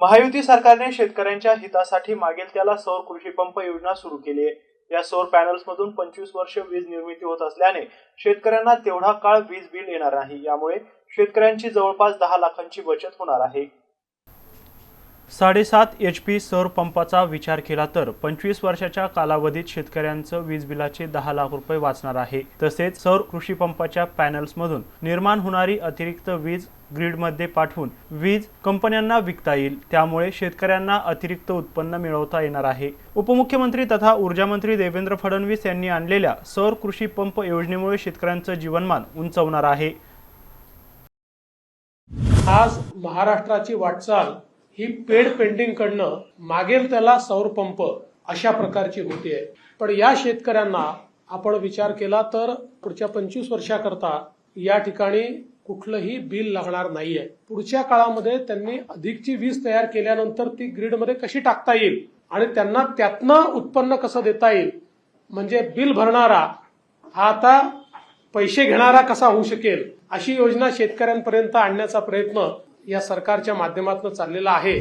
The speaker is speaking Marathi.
महायुती सरकारने शेतकऱ्यांच्या हितासाठी मागेल त्याला सौर कृषी पंप योजना सुरू केली आहे. या सौर पॅनल्समधून पंचवीस वर्ष वीज निर्मिती होत असल्याने शेतकऱ्यांना तेवढा काळ वीज बिल येणार नाही. यामुळे शेतकऱ्यांची जवळपास दहा लाखांची बचत होणार आहे. साडेसात एच पी सौर पंपाचा विचार केला तर पंचवीस वर्षाच्या कालावधीत शेतकऱ्यांचं वीज बिलाचे दहा लाख रुपये वाचणार आहे. तसेच सौर कृषी पंपाच्या पॅनल्समधून निर्माण होणारी अतिरिक्त वीज ग्रीडमध्ये पाठवून वीज कंपन्यांना विकता येईल. त्यामुळे शेतकऱ्यांना अतिरिक्त उत्पन्न मिळवता येणार आहे. उपमुख्यमंत्री तथा ऊर्जा मंत्री देवेंद्र फडणवीस यांनी आणलेल्या सौर कृषी पंप योजनेमुळे शेतकऱ्यांचं जीवनमान उंचवणार आहे. आज महाराष्ट्राची वाटचाल ही पेड पेंटिंग कडनं मागेल त्याला सौर पंप अशा प्रकारची होती. आहे पण या शेतकऱ्यांना आपण विचार केला तर पुढच्या पंचवीस वर्षाकरता या ठिकाणी कुठलंही बिल लागणार नाहीये. पुढच्या काळामध्ये त्यांनी अधिकची वीज तयार केल्यानंतर ती ग्रीडमध्ये कशी टाकता येईल आणि त्यांना त्यातनं उत्पन्न कसं देता येईल म्हणजे बिल भरणारा हा आता पैसे घेणारा कसा होऊ शकेल अशी योजना शेतकऱ्यांपर्यंत आणण्याचा प्रयत्न या सरकारच्या माध्यमातून चाललेला आहे.